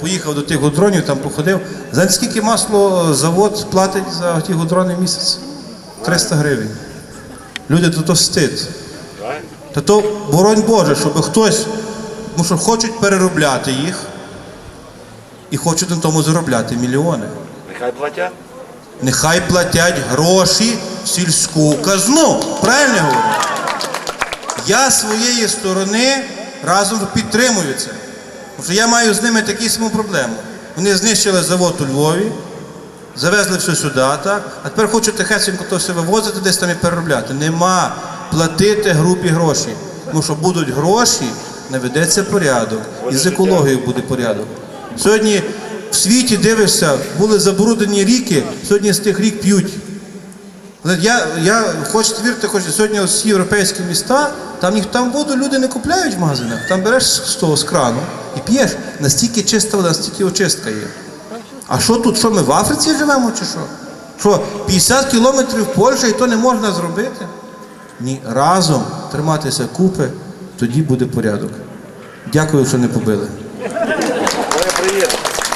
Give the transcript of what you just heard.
поїхав до тих гудронів, там походив. Знаєте, скільки масло завод платить за ті гудрони в місяць? 300 гривень. Люди, то то стид. Та то, боронь Боже, щоб хтось, тому що хочуть переробляти їх і хочуть на тому заробляти мільйони. Нехай платять. Нехай платять гроші в сільську казну. Правильно говорю? Я з своєї сторони разом підтримую це. Тому я маю з ними таку саму проблему. Вони знищили завод у Львові, завезли все сюди, так? а тепер хочуть тихесенько то все вивозити, десь там і переробляти. Нема платити групі гроші. Тому що будуть гроші, наведеться порядок. І з екологією буде порядок. Сьогодні в світі дивишся, були забруднені ріки, сьогодні з тих рік п'ють. Я, я хочете вірте, хоч сьогодні всі європейські міста, там їх там воду люди не купляють в магазинах. Там береш з того з крану і п'єш. Настільки чиста вода, настільки очистка є. А що тут? Що ми в Африці живемо чи що? Що 50 кілометрів Польща і то не можна зробити? Ні, разом триматися купи, тоді буде порядок. Дякую, що не побили.